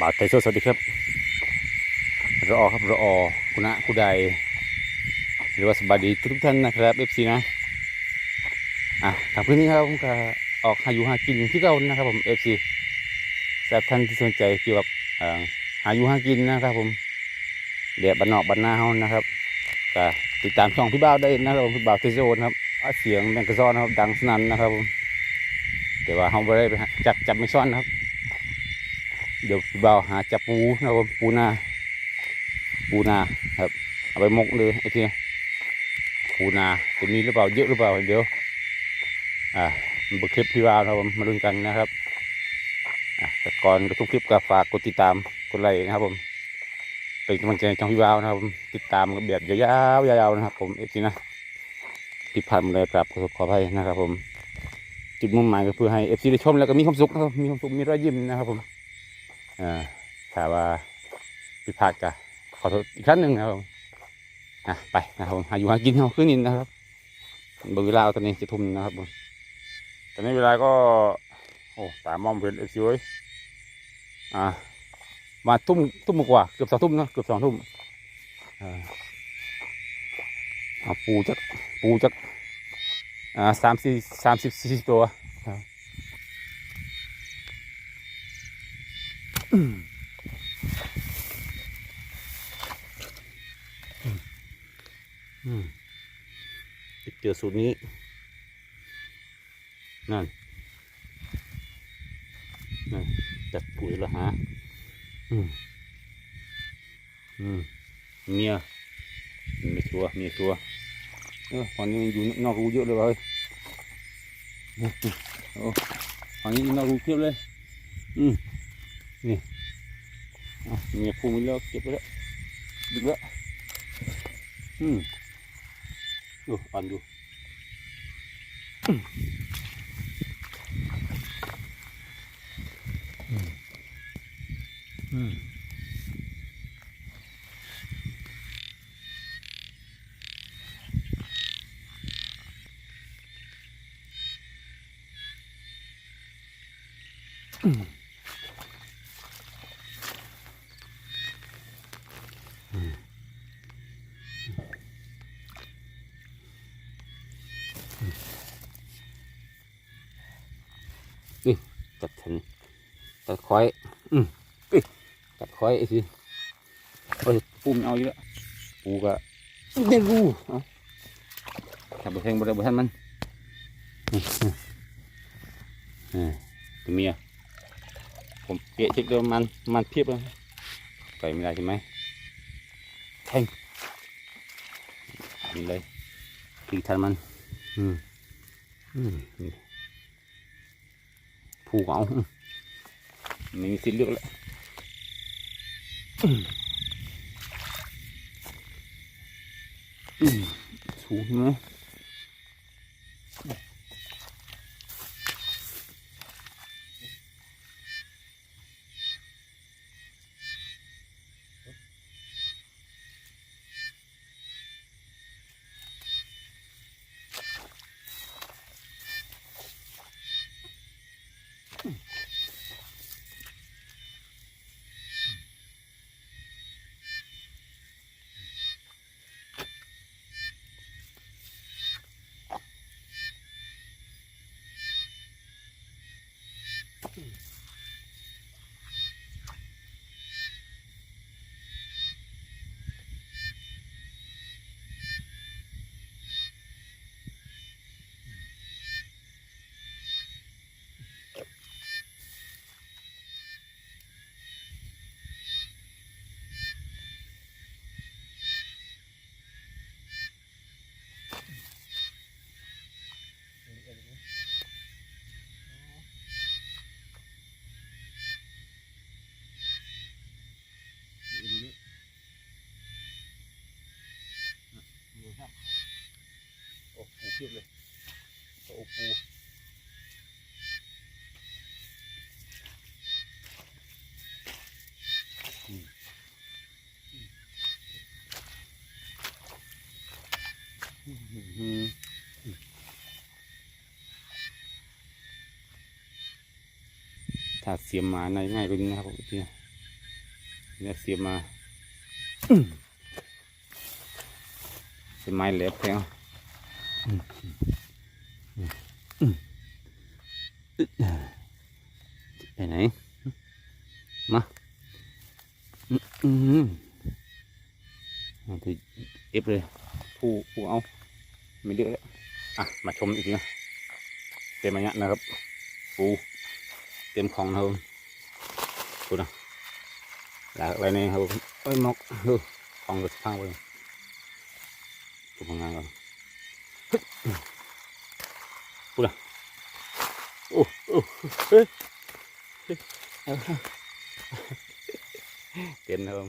บาทไทยสดสวัสดีครับรอครับรอคุณะคุณใดหรือว่าสบายดีทุกท่านนะครับเอฟซีนะอะทางพื้นนี้ครับผมก็ออกหาอยู่หากินที่เก่านะครับผมเอฟซีสำหรับท่านที่สนใจเกี่ยวกับหาอยู่หากินนะครับผมเดี๋ยวบันนอกบันหน้าเฮานะครับก็ติดตามช่องพี่บ่าวได้นะครับผมพี่บ่าวเทโซนะครับเสียงแมงกะซอนนะครับดังสนั่นนะครับผมแต่ว่าเฮาไม่ได้ไปจับจับไม่ซ่อนนะครับ เดี๋ยวพี่บ่าวหาจับปูนะครับปูนา ปูนาครับ เอาไปมกเลยไอ้ที่ปูนาจะมีหรือเปล่าเยอะหรือเปล่าเดี๋ยวอ่ามันเป็นคลิปพี่บ่าวนะครับมาลุ้นกันนะครับอะแต่ก่อนทุกคลิปก็ฝากกดติดตามกดไลค์นะครับผมเป็นกำลังใจให้ช่องพี่บ่าวนะครับติดตามกันแบบยาวๆยาวๆนะครับ ผมเอฟซีนะที่ผ่านมาเลยกราบขอขออภัยนะครับ ผมจุดมุ่งหมายก็เพื่อให้เอฟซีได้ชมแล้วก็มีความสุขนะครับมีความสุขมีรอยยิ้มนะครับผม อ่าถ้าว่าผิดพลาดก็ขอโทษอีกครั้งหนึ่งนะครับผมอะไปนะครับผมหาอยู่หากินเอาขึ้นนินนะครับเบอร์เวลาตอนนี้จะทุ่มนะครับผมตอนนี้เวลาก็ โอ้สามมองเพ็นเอฟซีเว้ยอ่ามาทุ่มทุ่มกว่าเกือบสองทุ่มเนะเกือบสองทุ่มอ่าเอาปูจักปูจักอ่าสามสี่สามสิบสี่สิบตัว อืมไป เจอสูตรนี้ นั่นนั่นจัดปุ๋ยละฮะอืมอืมเมียไม่ชัวเมียชัวเออตอนนี้มันอยู่นอกรูเยอะเลยเว้ยโอ้ตอนนี้นอกรูเทียบเลย อืม นี่เอาเมียพูมิแล้วเก็บไปแล้วดึงแล้วอืมดูอ่อนดูอืมอืม ตัดทันตัดคอยอืมเอ้ยตัดคอยไอ้สิเอ้ยปูมันเอาอยู่แล้วปูก็เด็กกูเอาทำไปแทงบริบทมันอืมอืมตัวเมียผมเกะเช็คดูมันมันเพียบเลยใส่ไม่ได้ใช่ไหมแทงนี่เลยตีทันมัน อืมอืมนี่ ผูกเอาไม่มีสิทธิ์เลือกแล้วสูงนะ โอ้ปูเลยโอ้ปูถ้าเสียมมาในง่ายกว่านี้นะครับผมที่เนี่ยเสียบมาเสียบไม้แหลมแทง ไปไหน มาอื้ออื้อเอฟเลย ผู้ผู้เอา ไม่เยอะแล้วอะ มาชมอีกทีนะเต็มอันนี้นะครับ ปูเต็มของนะครับปูนะหลากอะไรนี่ครับเอ้ยมกเฮ้ยของก็พังไปปูพังงานก่อน ปุ๊บโอ้โอ้เฮ้ยเฮ้ยเอาเต็มนะครับผม